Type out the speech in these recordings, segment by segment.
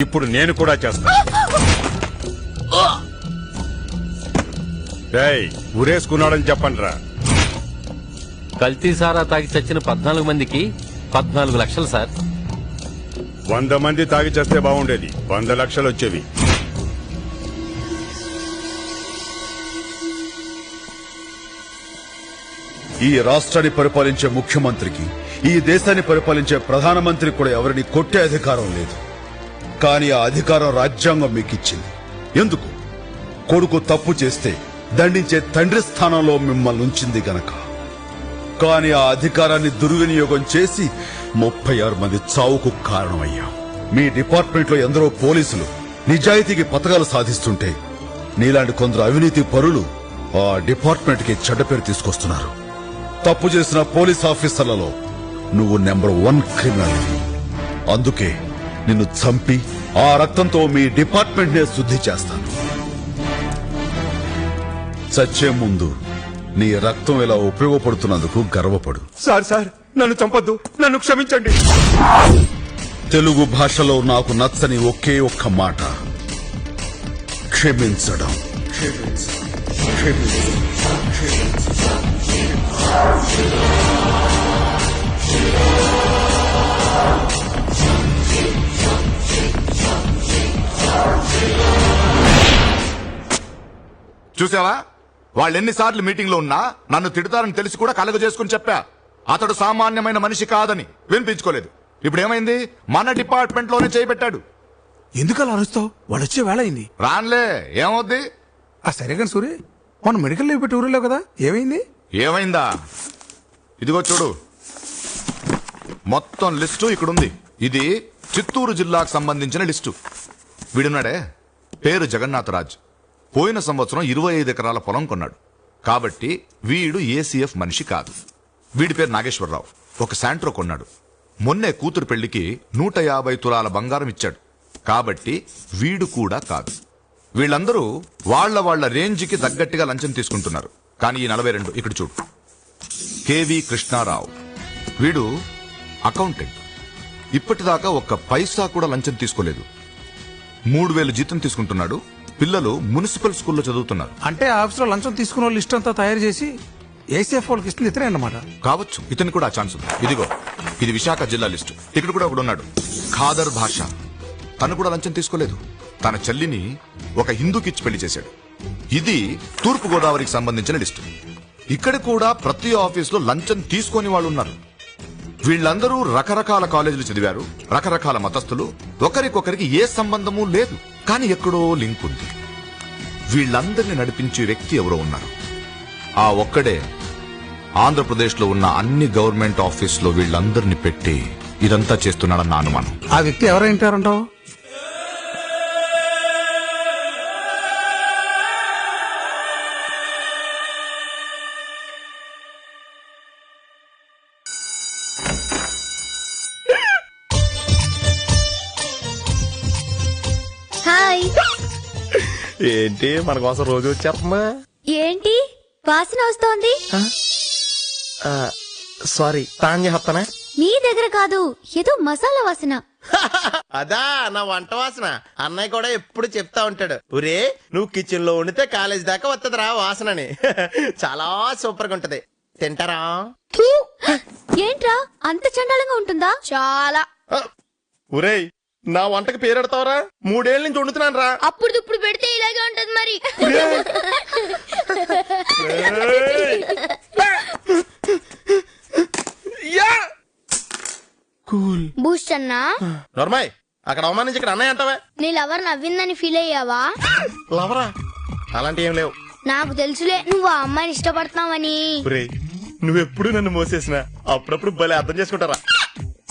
ఇప్పుడు నేను కూడా చేస్తాను ఉరేసుకున్నాడని చెప్పండి రా కల్తీ సారా తాగి చచ్చిన పద్నాలుగు మందికి పద్నాలుగు లక్షలు సార్. వంద మంది తాగి చేస్తే బాగుండేది. వంద లక్షలు వచ్చేవి. ఈ రాష్ట్రాన్ని పరిపాలించే ముఖ్యమంత్రికి ఈ దేశాన్ని పరిపాలించే ప్రధానమంత్రికి కూడా ఎవరిని కొట్టే అధికారం లేదు. కానీ ఆ అధికారం రాజ్యాంగం మీకు ఇచ్చింది ఎందుకు? కొడుకు తప్పు చేస్తే దండించే తండ్రి స్థానంలో మిమ్మల్ని ఉంచింది గనక. కానీ ఆ అధికారాన్ని దుర్వినియోగం చేసి ముప్పై ఆరు మంది చావుకు కారణమయ్యాం. మీ డిపార్ట్మెంట్లో ఎందరో పోలీసులు నిజాయితీకి పథకాలు సాధిస్తుంటే నీలాంటి కొందరు అవినీతి పరులు ఆ డిపార్ట్మెంట్కి చెడ్డ పేరు తీసుకొస్తున్నారు. తప్పు చేసిన పోలీస్ ఆఫీసర్లలో నువ్వు నెంబర్ వన్ క్రిమినల్. అందుకే నిన్ను చంపి ఆ రక్తంతో మీ డిపార్ట్మెంట్ నే శుద్ధి చేస్తాను. చచ్చే ముందు నీ రక్తం ఇలా ఉపయోగపడుతున్నందుకు గర్వపడు. సార్ సార్ నన్ను చంపొద్దు. నన్ను క్షమించండి. తెలుగు భాషలో నాకు నచ్చని ఒకే ఒక్క మాట. క్షమించడం. చూసావా? వాళ్ళు ఎన్నిసార్లు మీటింగ్లో ఉన్నా నన్ను తిడతారని తెలిసి కూడా కలగ చేసుకుని చెప్పా. అతడు సామాన్యమైన మనిషి కాదని వినిపించుకోలేదు. ఇప్పుడు ఏమైంది మన డిపార్ట్మెంట్లోనే చేయబెట్టాడు. ఎందుకు అలా అరుస్తావు? వాడు వచ్చే వేళ అయింది. రాన్లే ఏమవుద్ది? ఆ సరే కానీ సూరి మన మెడికల్ లీవ్ పెట్టి ఊరిలో కదా? ఏమైంది? ఏమైందా? ఇదిగో చూడు. మొత్తం లిస్టు ఇక్కడుంది. ఇది చిత్తూరు జిల్లాకు సంబంధించిన లిస్టు. వీడున్నాడే? పేరు జగన్నాథరాజ్. పోయిన సంవత్సరం ఇరవై ఐదు ఎకరాల పొలం కొన్నాడు. కాబట్టి వీడు ఏసీఎఫ్ మనిషి కాదు. వీడి పేరు నాగేశ్వరరావు. ఒక శాంట్రో కొన్నాడు. మొన్నే కూతురు పెళ్ళికి నూట యాభై తులాల బంగారం ఇచ్చాడు. కాబట్టి వీడు కూడా కాదు. వీళ్ళందరూ వాళ్ళ వాళ్ళ రేంజ్కి తగ్గట్టుగా లంచం తీసుకుంటున్నారు. కానీ ఈ నలభై రెండు ఇక్కడ చూడు. K V Krishnarao. వీడు అకౌంటెంట్. ఇప్పటిదాకా ఒక్క పైసా కూడా లంచం తీసుకోలేదు. మూడు వేలు జీతం తీసుకుంటున్నాడు. పిల్లలు మున్సిపల్ స్కూల్లో చదువుతున్నారు. అంటే ఆఫీస్లో లంచం తీసుకున్న వాళ్ళు లిస్ట్ అంతా తయారు చేసి ఏసీఎఫ్ వాళ్ళకి ఇస్తుంది ఇతనే అన్నమాట. కావచ్చు ఇతనికి కూడా ఆ ఛాన్స్ ఉంది. ఇదిగో ఇది విశాఖ జిల్లా లిస్టు. ఇక్కడ కూడా ఒకడు ఉన్నాడు. ఖాదర్ భాష. తను కూడా లంచం తీసుకోలేదు. తన చెల్లిని ఒక హిందూకిచ్చి పెళ్ళి చేశాడు. ఇది తూర్పు గోదావరికి సంబంధించిన లిస్టు. ఇక్కడ కూడా ప్రతి ఆఫీసులో లంచం తీసుకొని వాళ్ళు ఉన్నారు. వీళ్ళందరూ రకరకాల కాలేజీలు చదివారు రకరకాల మతస్థులు. ఒకరికొకరికి ఏ సంబంధము లేదు. కానీ ఎక్కడో లింక్ ఉంది. వీళ్ళందరినీ నడిపించే వ్యక్తి ఎవరో ఉన్నారు. ఆ ఒక్కడే ఆంధ్రప్రదేశ్లో ఉన్న అన్ని గవర్నమెంట్ ఆఫీసులో వీళ్ళందరినీ పెట్టి ఇదంతా చేస్తున్నాడన్న అనుమానం. ఆ వ్యక్తి ఎవరైంటారంటావు ఏంటి? మన కోసం రోజు వచ్చేస్తుందా ఏంటి? వాసన వస్తోంది. సారీ తాన్ చేస్తానా మీ దగ్గర కాదు ఏదో మసాలా వాసన. అదా నా వంట వాసన. అన్నయ్య కూడా ఎప్పుడు చెప్తా ఉంటాడు. ఒరే నువ్వు కిచెన్లో వండితే కాలేజ్ దాకా వస్తుందిరా వాసనని. చాలా సూపర్గా ఉంటది. తింటారా! ఏంట్రా అంత చండాలంగా ఉంటుందా? చాలా. ఒరేయ్ నా వంటకి పేరెడతావరా? మూడేళ్ళ నుంచి వండుతున్నాను రా అప్పుడు ఇప్పుడు పెడితే ఇలాగే ఉంటది మరి. కూల్. బూస్ట్ అన్నా. నర్మాయ్ అక్కడ అవమానించి ఇక్కడ అన్నయ్య అంటావా? నీ లవర్ నవ్విందని ఫీల్ అయ్యావా? లవరా? అలాంటి ఏం లేవు. నాకు తెలుసులే నువ్వు ఆ అమ్మాయిని ఇష్టపడతావని నువ్వెప్పుడు నన్ను మోసేసిన అప్పుడప్పుడు భలే అర్థం చేసుకుంటారా?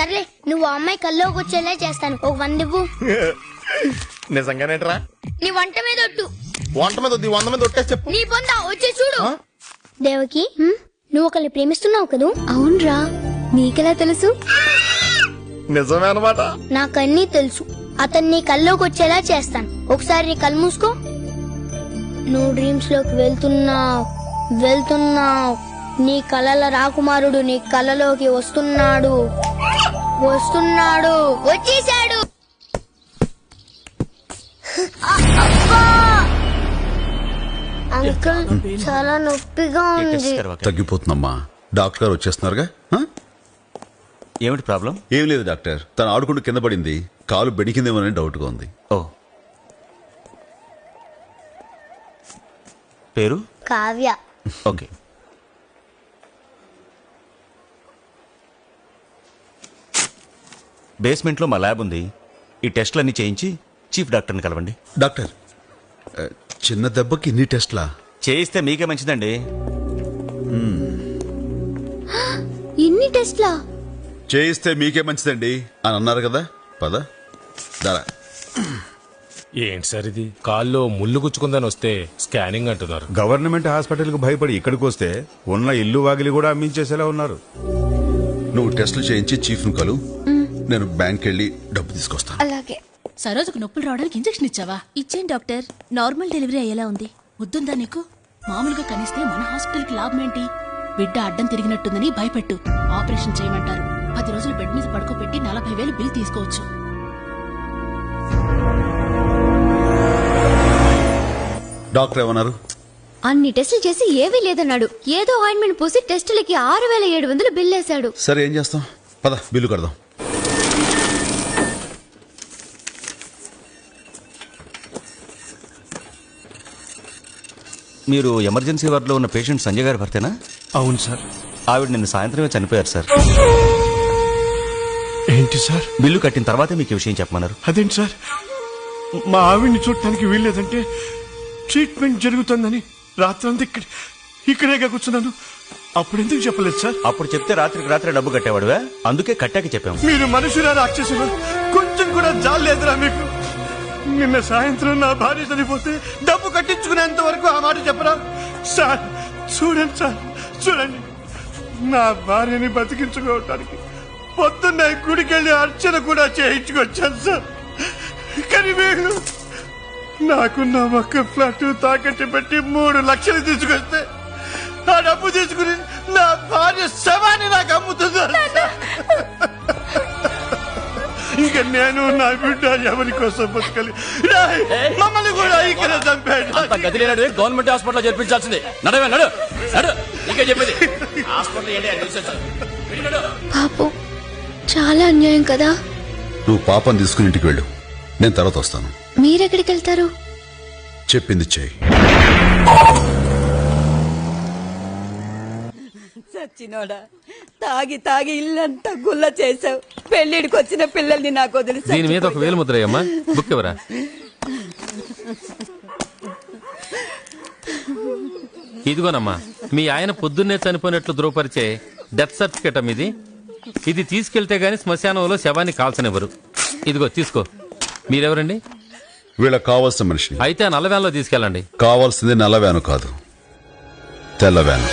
సర్లే నువ్వు ఆ అమ్మాయి కల్లోకి వచ్చేలా చేస్తాను. ఒక వంద ఇవ్వు. నిజంగానేట్రా? నీ వంట మీద ఒట్టు. వంట మీద వద్దు, ఈ వంద మీద ఒట్టేసి చెప్పు. నీ పొందా వచ్చే చూడు. దేవకి నువ్వు ఒకరిని ప్రేమిస్తున్నావు కదూ? అవునరా నీకెలా తెలుసు? నిజమే అనమాట నాకన్నీ తెలుసు. అతన్ని కల్లోకి వచ్చేలా చేస్తాను. ఒకసారి నీ కళ్ళు మూసుకో. నువ్వు డ్రీమ్స్లోకి వెళ్తున్నావు. వెళ్తున్నావు. నీ కలల రాకుమారుడు నీ కలలోకి వస్తున్నాడు. వస్తున్నాడు. వచ్చేసాడు అంకుల్ చాలా నొప్పిగా ఉంది. తగ్గిపోతుందమ్మా. డాక్టర్ గారు వచ్చేస్తున్నారుగా? ఏమిటి ప్రాబ్లం? ఏం లేదు డాక్టర్. తను ఆడుకుంటూ కింద పడింది. కాలు బెణికిందేమోనని డౌట్గా ఉంది. ఓ. పేరు? కావ్య. ఓకే. బేస్మెంట్లో మా ల్యాబ్ ఉంది. ఈ టెస్ట్లన్నీ చేయించి చీఫ్ డాక్టర్ని కలవండి. డాక్టర్ ఆ, చిన్న దెబ్బకి ఇన్ని టెస్ట్లా? చేయిస్తే మీకే మంచిదండి. ఇన్ని టెస్ట్లా? చేయిస్తే మీకే మంచిదండి. అని అన్నారు కదా పద దరా. ఏంటి సార్ ఇది? కాల్లో ముళ్ళు గుచ్చుకుందని వస్తే స్కానింగ్ అంటున్నారు. గవర్నమెంట్ హాస్పిటల్కు భయపడి ఇక్కడికి వస్తే ఉన్న ఇల్లు వాకిలి కూడా అమ్మించేసేలా ఉన్నారు. నువ్వు టెస్టులు చేయించి చీఫ్ను కలు. నేను బ్యాంక్ వెళ్ళి డబ్బు తీసుకొస్తాను. అలాగే. సరోజకు నొప్పులు రావడానికి ఇంజెక్షన్ ఇచ్చావా? ఇచ్చేం డాక్టర్. నార్మల్ డెలివరీ అయ్యేలా ఉంది. వద్దుందా నీకు? మామూలుగా కనిస్తే మన హాస్పిటల్కి లాభం ఏంటి? బిడ్డ అడ్డం తిరిగినట్టుందని భయపెట్టు. ఆపరేషన్ చేయమంటారు. పది రోజులు బెడ్ మీద పడుకోబెట్టి నలభై వేలు బిల్ తీసుకోవచ్చు. డాక్టర్ ఏమన్నారు? అన్ని టెస్టులు చేసి ఏవీ లేదన్నాడు. ఏదో ఆయింట్మెంట్ పూసి టెస్టులకి ఆరు వేల ఏడు వందలు బిల్ వేశాడు. సరే ఏం చేస్తాం? పద బిల్లు కడదాం. మీరు ఎమర్జెన్సీ వార్డులో ఉన్న పేషెంట్ సంజయ్ గారి భర్తేనా? అవును సార్. ఆవిడ నిన్న సాయంత్రమే చనిపోయారు సార్. ఏంటి సార్? బిల్లు కట్టిన తర్వాతే మీకు ఈ విషయం చెప్పమన్నారు. అదేంటి సార్? మా ఆవిడ్ని చూడటానికి వీల్లేదంటే ట్రీట్మెంట్ జరుగుతుందని రాత్రంతా ఇక్కడ ఇక్కడేగా కూర్చున్నాను. అప్పుడు ఎందుకు చెప్పలేదు సార్? అప్పుడు చెప్తే రాత్రికి రాత్రి డబ్బు కట్టేవాడువా? అందుకే కట్టాక చెప్పాము. మీరు మనుషులా రాక్షసులు. కొంచెం కూడా జాలేదురా మీకు? నిన్న సాయంత్రం నా భార్య చనిపోతే డబ్బు కట్టించుకునేంత వరకు ఆ మాట చెప్పరా? సార్ చూడండి సార్ చూడండి. నా భార్యని బతికించుకోవటానికి పొద్దున్న గుడికెళ్ళి అర్చన కూడా చేయించుకొచ్చాను సార్. కానీ వీళ్ళు నాకున్న ఒక్క ఫ్లాట్ తాకట్టు పెట్టి మూడు లక్షలు తీసుకొస్తే ఆ డబ్బు తీసుకుని నా భార్య శవాన్ని నాకు సార్. ఇంకా నేను నా బిడ్డ ఎవరి కోసం బతకాలి? మమ్మల్ని కూడా ఇక్కడ చంపాడు గది లేనడు గవర్నమెంట్ హాస్పిటల్ చేర్పించాల్సింది. నడవే నడు నడు. ఇంకే చెప్పేది. పాపు చాలా అన్యాయం కదా? నువ్వు పాపం తీసుకుని ఇంటికి వెళ్ళు. నేను తర్వాత వస్తాను. మీరెక్కడికి వెళ్తారు చెప్పింది చేయి. సచ్చినోడా తాగి తాగి ఇల్లంతా గుల్ల చేసావు పెళ్ళిడికి వచ్చిన పిల్లల్ని నాకు వదిలి దీని మీద ఒక వేలు ముద్రయ్యమ్మా బుక్ ఇవ్వరా? ఇదిగోనమ్మా మీ ఆయన పొద్దున్నే చనిపోయినట్లు ధృవపరిచే డెత్ సర్టిఫికేట్ అమ్మ ఇది. ఇది తీసుకెళ్తే గాని శ్మశానంలో శవాన్ని కాల్చనివ్వరు. ఇదిగో తీసుకో. మీరెవరండి? వీళ్ళకి కావాల్సిన మనిషిని. అయితే ఆ నల్ల వ్యాన్లో తీసుకెళ్ళండి. కావాల్సింది నల్ల వ్యాను కాదు తెల్ల వ్యాను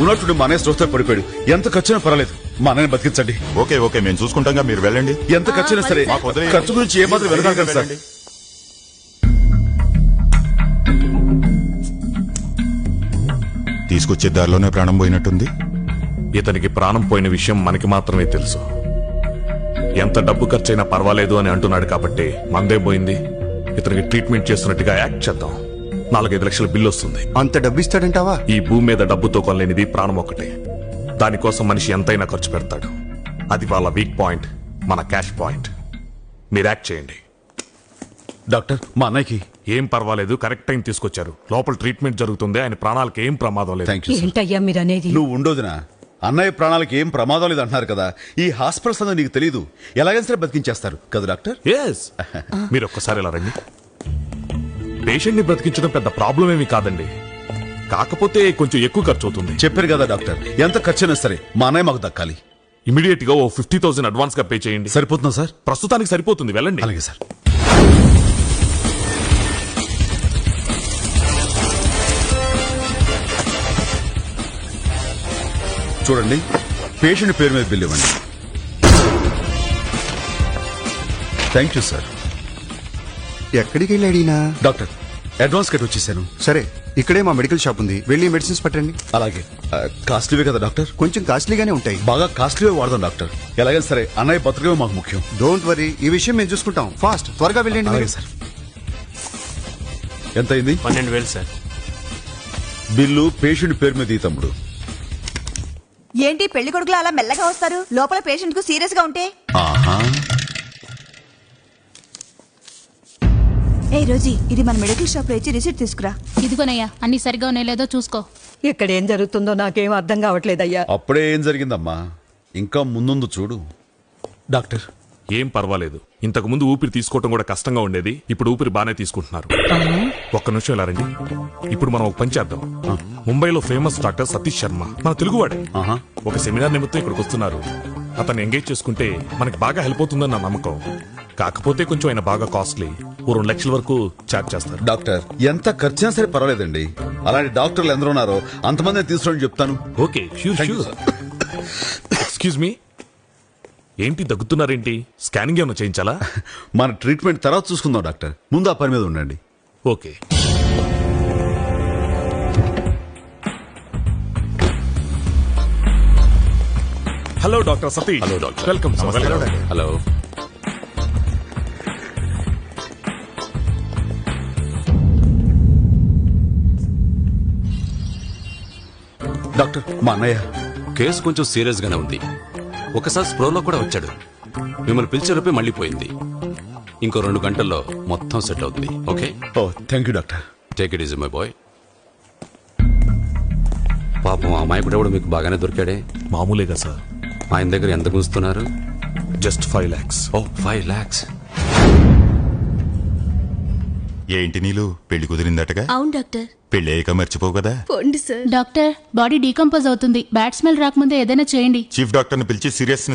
ఉన్నట్టుండి మా అన్నయ్య స్రోత పడిపోయాడు. ఎంత ఖర్చునా పర్వాలేదు. మా అన్నయ్యని బతికించండి. ఓకే ఓకే మేము చూసుకుంటాం మీరు వెళ్ళండి. ఎంత ఖర్చునా సరే మాకు వదిలేయండి. ఖర్చు గురించి ఏమాత్రం వెనకాడకండి సార్ తీసుకొచ్చే దారిలోనే ప్రాణం పోయినట్టుంది. ఇతనికి ప్రాణం పోయిన విషయం మనకి మాత్రమే తెలుసు. ఎంత డబ్బు ఖర్చైనా పర్వాలేదు అని అంటున్నాడు కాబట్టి మందే పోయింది. ఇతనికి ట్రీట్మెంట్ చేస్తున్నట్టుగా యాక్ట్ చేద్దాం. నాలుగైదు లక్షల బిల్లు వస్తుంది. అంత డబ్బు ఇస్తాడంటావా ఈ భూమి మీద డబ్బుతో కొనలేనిది ప్రాణం ఒకటే. దానికోసం మనిషి ఎంతైనా ఖర్చు పెడతాడు. అది వాళ్ళ వీక్ పాయింట్ మన క్యాష్ పాయింట్. మీరు యాక్ట్ చేయండి. డాక్టర్ మా అన్నయ్యకి ఏం పర్వాలేదు కరెక్ట్ టైం తీసుకొచ్చారు. లోపల ట్రీట్మెంట్ జరుగుతుంది ఆయన ప్రాణాలకు ఏం ప్రమాదం లేదు. Thank you sir. ఏంటయ్యా మీరు అనేది నువ్వు ఉండోదినా అన్నయ్య ప్రాణాలకు ఏం ప్రమాదం లేదు అంటున్నారు కదా. ఈ హాస్పిటల్స్ అనేది నీకు తెలియదు ఎలాగైనా సరే బతికించేస్తారు. కదా డాక్టర్? ఎస్ మీరు ఒక్కసారి ఇలా రండి. పేషెంట్ని బ్రతికించడం పెద్ద ప్రాబ్లం ఏమీ కాదండి. కాకపోతే కొంచెం ఎక్కువ ఖర్చు అవుతుంది. చెప్పారు కదా డాక్టర్ ఎంత ఖర్చైనా సరే మా అన్నయ్య మాకు దక్కాలి. ఇమీడియట్గా ఓ ఫిఫ్టీ థౌసండ్ అడ్వాన్స్గా పే చేయండి. సరిపోతుందా సార్? ప్రస్తుతానికి సరిపోతుంది వెళ్ళండి. అలాగే సార్. చూడండి పేషెంట్ పేరు మీద బిల్ ఇవ్వండి. Thank you sir. ఎక్కడికి వెళ్ళాడినా డాక్టర్ అడ్వాన్స్ కట్ వచ్చేసాను. సరే ఇక్కడే మా మెడికల్ షాప్ ఉంది. వెళ్ళి మెడిసిన్స్ పట్టండి. అలాగే. కాస్ట్లీవే కదా డాక్టర్? కొంచెం కాస్ట్లీగానే ఉంటాయి. బాగా కాస్ట్లీవే వాడదాం డాక్టర్. ఎలాగైనా సరే అన్నయ్య బతకమే మాకు ముఖ్యం. డోంట్ వరీ ఈ విషయం మేము చూసుకుంటాం. ఫాస్ట్ త్వరగా వెళ్ళండి. సార్. ఎంత అయింది పన్నెండు వేలు సార్. బిల్లు పేషెంట్ పేరు మీద ఈ తమ్ముడు. ఏంటి పెళ్ళి కొడుకులు అలా మెల్లగా వస్తారు? లోపల పేషెంట్కు సీరియస్గా ఉంటే? ఆహా. ఏ రోజీ ఇది మన మెడికల్ షాప్లో ఇచ్చి రిసిప్ట్ తీసుకురా. ఇదిగోనయ్యా అన్ని సరిగా ఉన్నాయి లేదో చూసుకో. ఇక్కడ ఏం జరుగుతుందో నాకేం అర్థం కావట్లేదయ్యా. అప్పుడే ఏం జరిగిందమ్మా? ఇంకా ముందుందు చూడు. డాక్టర్. ఏం పర్వాలేదు. ఇంతకు ముందు ఊపిరి తీసుకోవటం కూడా కష్టంగా ఉండేది. ఇప్పుడు ఊపిరి బాగానే తీసుకుంటున్నారు. ఒక్క నిమిషం ఇలా రండి. ఇప్పుడు మనం ఒక పని చేద్దాం. ముంబైలో ఫేమస్ డాక్టర్ సతీష్ శర్మ. మన తెలుగువాడే. ఆహా. ఒక సెమినార్ నిమిత్తం ఇక్కడికి వస్తున్నారు. అతను ఎంగేజ్ చేసుకుంటే మనకి బాగా హెల్ప్ అవుతుందని నా నమ్మకం. కాకపోతే కొంచెం ఆయన బాగా కాస్ట్లీ. ఓ రెండు లక్షల వరకు చార్జ్ చేస్తారు. డాక్టర్ ఎంత ఖర్చైనా సరే పర్వాలేదండి. అలాంటి డాక్టర్లు ఎందరో ఉన్నారో అంతమంది తీసుకుని చెప్తాను. ఓకే ఎక్స్క్యూజ్ మీ ఏంటి దగ్గుతున్నారేంటి స్కానింగ్ ఏమైనా చేయించాలా? మన ట్రీట్మెంట్ తర్వాత చూసుకుందాం డాక్టర్. ముందు ఆ పని మీద ఉండండి. Okay. Hello doctor Satish hello doctor welcome hello doctor మా అన్నయ్య. కేసు కొంచెం సీరియస్ గానే ఉంది. ఒకసారి స్ప్రోలో కూడా వచ్చాడు. మిమ్మల్ని పిలిచేలోపే మళ్ళీ పోయింది. ఇంకో రెండు గంటల్లో మొత్తం సెట్ అవుతుంది. Okay? Oh thank you doctor take it easy my boy పాపం ఆ అమాయకుడు కూడా మీకు బాగానే దొరికాడే. మామూలేగా సార్ ఆయన దగ్గర ఎంత గుంచుతున్నారు just five lakhs oh five lakhs ఏంటి నీళ్ళు పెళ్ళి కుదిరిందటగా? అవును డాక్టర్. పెళ్ళి అయ్యాక మర్చిపోవు కదా? డాక్టర్ బాడీ డీకంపోజ్ అవుతుంది. బ్యాడ్ స్మెల్ రాకముందే ఏదైనా చేయండి. చీఫ్ డాక్టర్ని పిలిచి సీరియస్